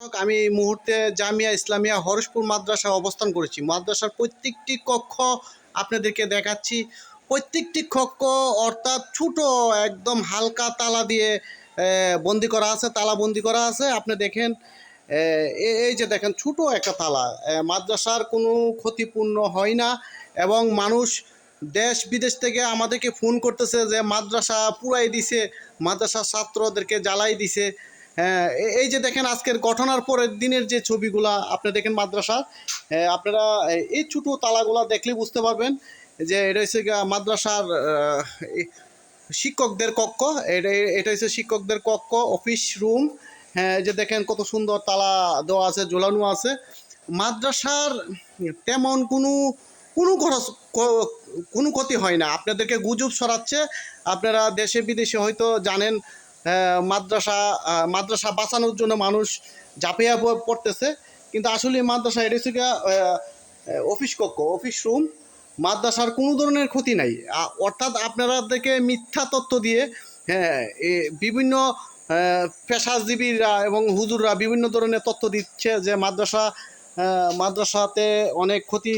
আমি এই মুহূর্তে জামিয়া ইসলামিয়া হরসপুর মাদ্রাসায় অবস্থান করেছি। মাদ্রাসার প্রত্যেকটি কক্ষ আপনাদেরকে দেখাচ্ছি। প্রত্যেকটি কক্ষ অর্থাৎ ছোট, একদম হালকা তালা দিয়ে বন্দি করা আছে, তালা বন্দি করা আছে। আপনি দেখেন এই যে দেখেন, ছোট একটা তালা। মাদ্রাসার কোনো ক্ষতিপূর্ণ হয় না এবং মানুষ দেশ বিদেশ থেকে আমাদেরকে ফোন করতেছে যে, মাদ্রাসা পুরাই দিছে, মাদ্রাসার ছাত্রদেরকে জ্বালাই দিছে। এই যে দেখেন আজকের ঘটনার পরের দিনের যে ছবিগুলা, আপনি দেখেন মাদ্রাসা আপনারা এই ছোটো তালাগুলা দেখলে বুঝতে পারবেন যে এটা হচ্ছে মাদ্রাসার শিক্ষকদের কক্ষ, এটা এটা হচ্ছে শিক্ষকদের কক্ষ, অফিস রুম হ্যাঁ যে দেখেন কত সুন্দর তালা দেওয়া আছে, ঝোলানো আছে। মাদ্রাসার তেমন কোনো কোনো খরচ কোনো ক্ষতি হয় না। আপনাদেরকে গুজব সরাচ্ছে আপনারা দেশে বিদেশে হয়তো জানেন মাদ্রাসা মাদ্রাসা বাঁচানোর জন্য মানুষ ঝাঁপিয়ে পড়তেছে। কিন্তু আসলে মাদ্রাসা, এটা অফিস কক্ষ অফিস রুম মাদ্রাসার কোনো ধরনের ক্ষতি নাই। অর্থাৎ আপনাদেরকে মিথ্যা তথ্য দিয়ে হ্যাঁ বিভিন্ন পেশাজীবীরা এবং হুজুররা বিভিন্ন ধরনের তথ্য দিচ্ছে যে মাদ্রাসা মাদ্রাসাতে অনেক ক্ষতি,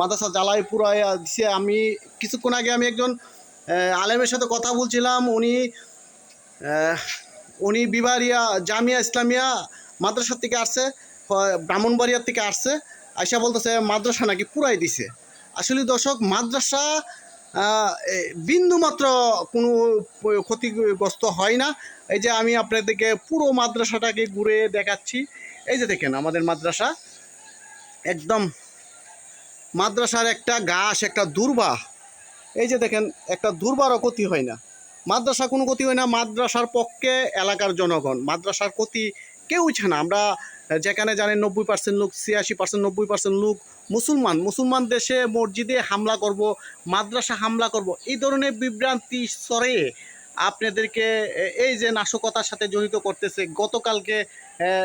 মাদ্রাসা জ্বালায় পুরায় দিছে আমি, কিছুক্ষণ আগে আমি একজন আলেমের সাথে কথা বলছিলাম। উনি উনি বিবারিয়া জামিয়া ইসলামিয়া মাদ্রাসা থেকে আসছে ব্রাহ্মণবাড়িয়ার থেকে আসছে, আইসা বলতেছে মাদ্রাসা নাকি পুরাই দিছে। আসলে দর্শক, মাদ্রাসা বিন্দুমাত্র কোনো ক্ষতিগ্রস্ত হয় না। এই যে আমি আপনাদেরকে পুরো মাদ্রাসাটাকে ঘুরে দেখাচ্ছি। এই যে দেখেন আমাদের মাদ্রাসা, একদম মাদ্রাসার একটা ঘাস, একটা দুর্বা। এই যে দেখেন, একটা দুর্বারও ক্ষতি হয় না। মাদ্রাসা কোনো ক্ষতি হয় না, মাদ্রাসার পক্ষে এলাকার জনগণ, মাদ্রাসার ক্ষতি কেউ না। আমরা যেখানে জানেন নব্বই পার্সেন্ট লোক, ছিয়াশি পার্সেন্ট নব্বই পার্সেন্ট লোক মুসলমান। মুসলমান দেশে মসজিদে হামলা করব, মাদ্রাসা হামলা করব, এই ধরনের বিভ্রান্তি স্তরে আপনাদেরকে এই যে নাশকতার সাথে জড়িত করতেছে, গতকালকে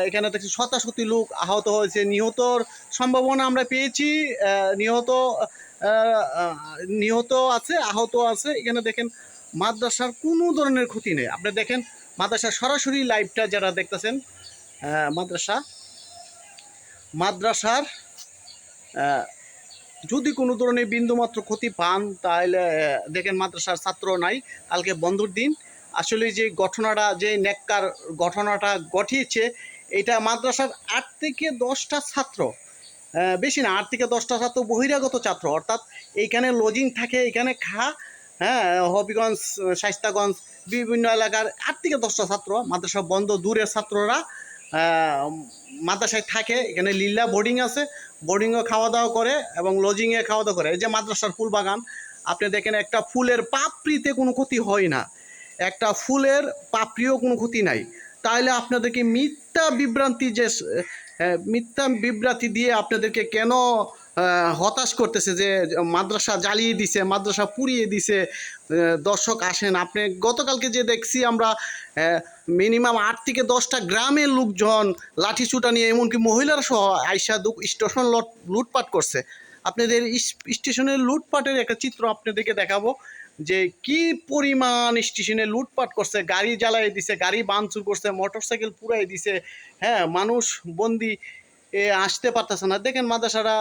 এখানে দেখছি শতাশতি লোক আহত হয়েছে। নিহতর সম্ভাবনা আমরা পেয়েছি নিহত নিহত আছে, আহত আছে। এখানে দেখেন মাদ্রাসার কোনো ধরনের ক্ষতি নেই। আপনি দেখেন, মাদ্রাসার সরাসরি লাইভটা যারা দেখতেছেন মাদ্রাসা, মাদ্রাসার যদি কোনো ধরনের বিন্দুমাত্র ক্ষতি পান, তাহলে দেখেন মাদ্রাসার ছাত্র নাই, কালকে বন্ধুর দিন। আসলে যে ঘটনাটা, যে নেককার ঘটনাটা ঘটিয়েছে, এটা মাদ্রাসার আট থেকে দশটা ছাত্র বেশি না, আট থেকে দশটা ছাত্র বহিরাগত ছাত্র, অর্থাৎ এইখানে লজিং থাকে এখানে খা হ্যাঁ হবিগঞ্জ শাইস্তাগঞ্জ বিভিন্ন এলাকার আট থেকে দশটা ছাত্র, মাদ্রাসা বন্ধ, দূরের ছাত্ররা মাদ্রাসায় থাকে। এখানে লীলা বোর্ডিং আছে। বোর্ডিংয়ে খাওয়া দাওয়া করে এবং লজিংয়ে খাওয়া দাওয়া করে। এই যে মাদ্রাসার ফুল বাগান, আপনি দেখেন একটা ফুলের পাপড়িতে কোনো ক্ষতি হয় না। একটা ফুলের পাপড়িও কোনো ক্ষতি নাই। তাহলে আপনাদেরকে মিথ্যা বিভ্রান্তি যে মিথ্যা বিভ্রান্তি দিয়ে আপনাদেরকে কেন হতাশ করতেছে যে মাদ্রাসা জ্বালিয়ে দিছে, মাদ্রাসা পুড়িয়ে দিছে। দর্শক আসেন, আপনি গতকালকে যে দেখছি আমরা মিনিমাম আট থেকে দশটা গ্রামের লোকজন লাঠিচুটা নিয়ে, এমনকি মহিলারা সহ আইসা দুঃখ স্টেশন লট লুটপাট করছে। আপনাদের স্টেশনের লুটপাটের একটা চিত্র আপনাদেরকে দেখাবো, যে কি পরিমাণ স্টেশনে লুটপাট করছে, গাড়ি জ্বালাই দিছে, গাড়ি বানচুর করছে মোটর সাইকেল পুরাই দিছে। হ্যাঁ মানুষ বন্দি এ আসতে পারতেছে না। দেখেন মাদ্রাসারা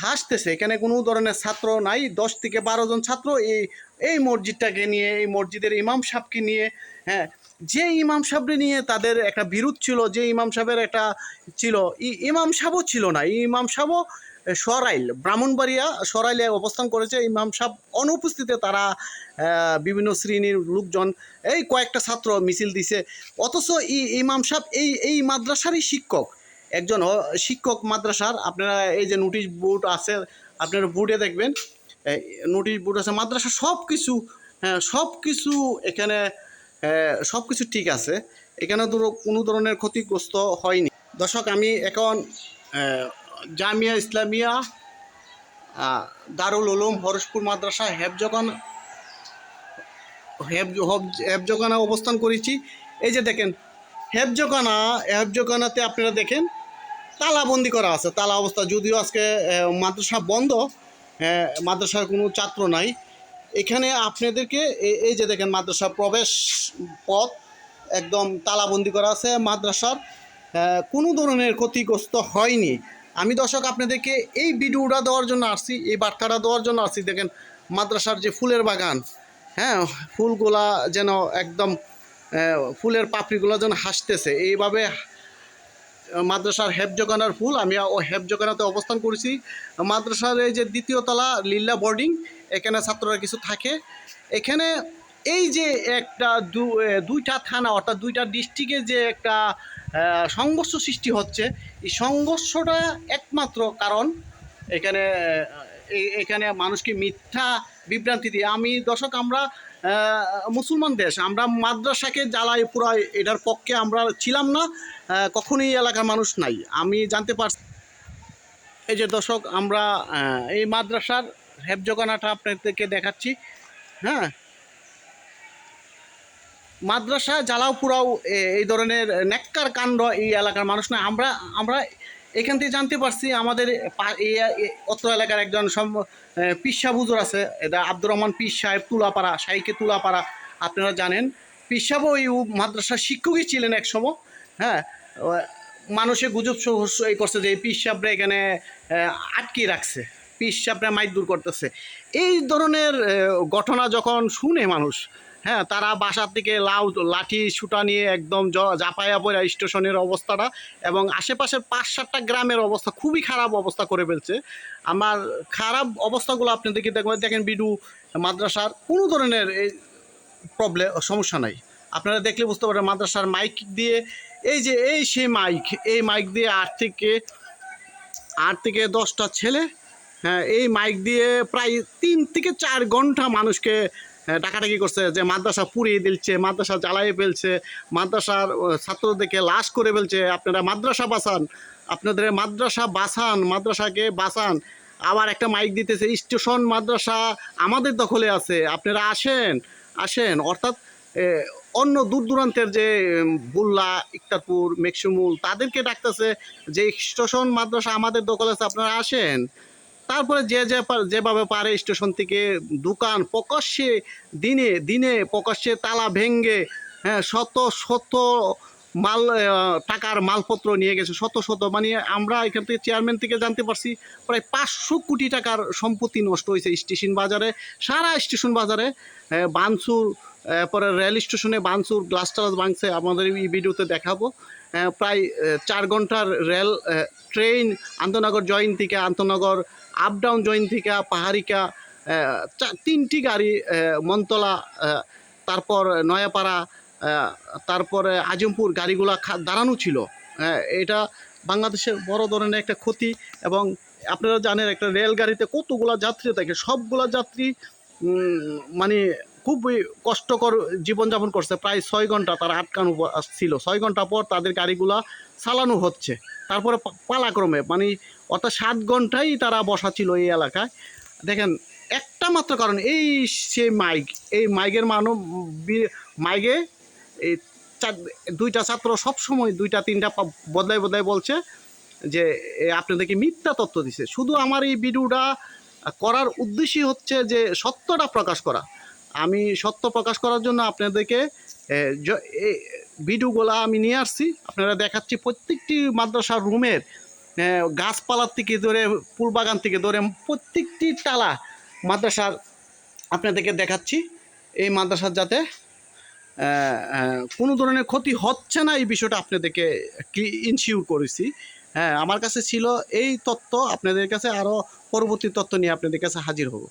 হাসতেছে। এখানে কোনো ধরনের ছাত্র নাই। দশ থেকে বারো জন ছাত্র এই এই মসজিদটাকে নিয়ে, এই মসজিদের ইমাম সাহেবকে নিয়ে হ্যাঁ যে ইমাম সাহেবরে নিয়ে তাদের একটা বিরোধ ছিল, যে ইমাম সাহেবের একটা ছিল ইমাম সাহেবও ছিল না। ইমাম সাহেবও সরাইল, ব্রাহ্মণবাড়িয়া সরাইলে অবস্থান করেছে। ইমাম সাহেব অনুপস্থিতিতে তারা বিভিন্ন শ্রেণির লোকজন, এই কয়েকটা ছাত্র মিছিল দিছে। অথচ ইমাম সাহেব এই এই মাদ্রাসারই শিক্ষক। একজন শিক্ষক মাদ্রাসার, আপনারা এই যে নোটিশ বোর্ড আছে, আপনারা বোর্ডে দেখবেন নোটিশ বোর্ড আছে, মাদ্রাসা সব কিছু হ্যাঁ সব কিছু এখানে সব কিছু ঠিক আছে। এখানে ধরো কোনো ধরনের ক্ষতিগ্রস্ত হয়নি। দর্শক, আমি এখন জামিয়া ইসলামিয়া দারুল উলুম হরসপুর মাদ্রাসা হেফজগান হেফজগানা অবস্থান করেছি, এই যে দেখেন হেফজগানা হেফজগানাতে আপনারা দেখেন তালাবন্দি করা আছে, তালা অবস্থা। যদিও আজকে মাদ্রাসা বন্ধ মাদ্রাসার কোনো ছাত্র নাই। এখানে আপনাদেরকে এই যে দেখেন মাদ্রাসা প্রবেশ পথ, একদম তালাবন্দি করা আছে মাদ্রাসার। কোনো ধরনের ক্ষতিগ্রস্ত হয়নি। আমি দর্শক, আপনাদেরকে এই ভিডিওটা দেওয়ার জন্য আসছি, এই বার্তাটা দেওয়ার জন্য আসছি। দেখেন মাদ্রাসার যে ফুলের বাগান হ্যাঁ ফুলগুলা যেন একদম ফুলের পাপড়িগুলো যেন হাসতেছে। এইভাবে মাদ্রাসার হেফজোখানার ফুল, আমি ও হেফজোখানাতে অবস্থান করেছি। মাদ্রাসার এই যে দ্বিতীয় তলা বোর্ডিং এখানে ছাত্ররা কিছু থাকে। এখানে এই যে একটা দুইটা থানা অর্থাৎ দুইটা ডিস্ট্রিক্টে যে একটা সংঘর্ষ সৃষ্টি হচ্ছে, এই সংঘর্ষটা একমাত্র কারণ এখানে এখানে মানুষকে মিথ্যা বিভ্রান্তি দিয়ে। আমি দর্শক, আমরা মুসলমান দেশ। আমরা মাদ্রাসাকে জ্বালাই পুরো এটার পক্ষে আমরা ছিলাম না কখনোই এলাকার মানুষ নাই। আমি জানতে পারছি এই যে দর্শক, আমরা এই মাদ্রাসার হেফজোগানাটা আপনাদেরকে দেখাচ্ছি। হ্যাঁ? মাদ্রাসা জ্বালাও পুরাও এই ধরনের নেককার কাণ্ড এই এলাকার মানুষ না। আমরা আমরা এখান থেকে জানতে পারছি আমাদের অত্র এলাকার একজন সাহেব হুজুর আছে এটা আব্দুর রহমান পীর সাহেব তুলাপাড়া সাইকে তুলাপাড়া আপনারা জানেন। পীর সাহেব ওই মাদ্রাসার শিক্ষকই ছিলেন এক সময় হ্যাঁ? মানুষে গুজব এই করছে যে পীর সাহেবরা এখানে আহ, আটকে রাখছে পীর সাহেবরা মাইক দূর করতেছে। এই ধরনের ঘটনা যখন শুনে মানুষ হ্যাঁ তারা বাসার থেকে লাউ, লাঠি সুটা নিয়ে একদম জাপায়া পড়ে স্টেশনের অবস্থাটা এবং আশেপাশের পাঁচ সাতটা গ্রামের অবস্থা খুবই খারাপ অবস্থা করে ফেলছে। আমার খারাপ অবস্থাগুলো আপনাদেরকে দেখবেন দেখেন বিডু, মাদ্রাসার কোনো ধরনের এই প্রবলেম সমস্যা নাই। আপনারা দেখলে বুঝতে পারেন মাদ্রাসার মাইক দিয়ে, এই যে, এই সেই মাইক এই মাইক দিয়ে আট থেকে আট থেকে দশটা ছেলে হ্যাঁ এই মাইক দিয়ে প্রায় তিন থেকে চার ঘণ্টা মানুষকে ডাকাডাকি করছে, যে মাদ্রাসা পুড়িয়ে দিচ্ছে মাদ্রাসা জ্বালাইয়ে ফেলছে, মাদ্রাসার ছাত্রদেরকে লাশ করে ফেলছে, আপনারা মাদ্রাসা বাঁচান, আপনাদের মাদ্রাসা বাঁচান, মাদ্রাসাকে বাঁচান। আবার একটা মাইক দিতেছে, স্টেশন মাদ্রাসা আমাদের দখলে আছে, আপনারা আসেন আসেন। অর্থাৎ অন্য দূর দূরান্তের যে বুল্লা, ইকতারপুর, মেক্সিমুল, তাদেরকে ডাকতেছে যে, স্টেশন মাদ্রাসা আমাদের দখলে আছে, আপনারা আসেন। তারপরে যে যে যেভাবে পারে স্টেশন থেকে দোকান প্রকাশ্যে, দিনে দিনে প্রকাশ্যে তালা ভেঙ্গে হ্যাঁ শত শত মাল টাকার মালপত্র নিয়ে গেছে, শত শত। মানে আমরা এখান থেকে চেয়ারম্যান থেকে জানতে পারছি, প্রায় পাঁচশো কোটি টাকার সম্পত্তি নষ্ট হয়েছে স্টেশন বাজারে, সারা স্টেশন বাজারে। বানসুর পরে রেল স্টেশনে বানসুর গ্লাস টালাস ভাঙছে আমাদের এই ভিডিওতে দেখাবো। প্রায় চার ঘণ্টার রেল ট্রেন আন্তনগর জয়েন থেকে আন্তনগর আপ ডাউন জয়েন থেকে পাহাড়িকা তিনটি গাড়ি মনতলা তারপর নয়াপাড়া তারপরে আজমপুর গাড়িগুলা দাঁড়ানো ছিল। হ্যাঁ, এটা বাংলাদেশের বড় ধরনের একটা ক্ষতি এবং আপনারা জানেন একটা রেলগাড়িতে কতগুলা যাত্রী থাকে সবগুলা যাত্রী মানে খুবই কষ্টকর জীবনযাপন করছে। প্রায় ছয় ঘণ্টা তারা আটকানো ছিল। ছয় ঘণ্টা পর তাদের গাড়িগুলা চালানো হচ্ছে। তারপরে পালাক্রমে মানে অর্থাৎ সাত ঘন্টাই তারা বসা ছিল এই এলাকায়। দেখেন, একটা মাত্র কারণ, এই সে মাইক, এই মাইকের মানব মাইকে এই দুইটা ছাত্র সব সময় দুইটা, তিনটা বদলাই বদলাই বলছে যে আপনাদেরকে মিথ্যা তথ্য দিছে। শুধু আমার এই ভিডিওটা করার উদ্দেশ্যই হচ্ছে যে, সত্যটা প্রকাশ করা। আমি সত্য প্রকাশ করার জন্য আপনাদেরকে ভিডিওগুলো আমি নিয়ে আসছি। আপনারা দেখাচ্ছি প্রত্যেকটি মাদ্রাসার রুমের গাছপালার থেকে ধরে ফুলবাগান থেকে ধরে প্রত্যেকটি টালা মাদ্রাসার আপনাদেরকে দেখাচ্ছি। এই মাদ্রাসার যাতে কোনো ধরনের ক্ষতি হচ্ছে না, এই বিষয়টা আপনাদেরকে কি ইনশিওর করেছি। হ্যাঁ আমার কাছে ছিল এই তথ্য আপনাদের কাছে আরও পরবর্তী তথ্য নিয়ে আপনাদের কাছে হাজির হব।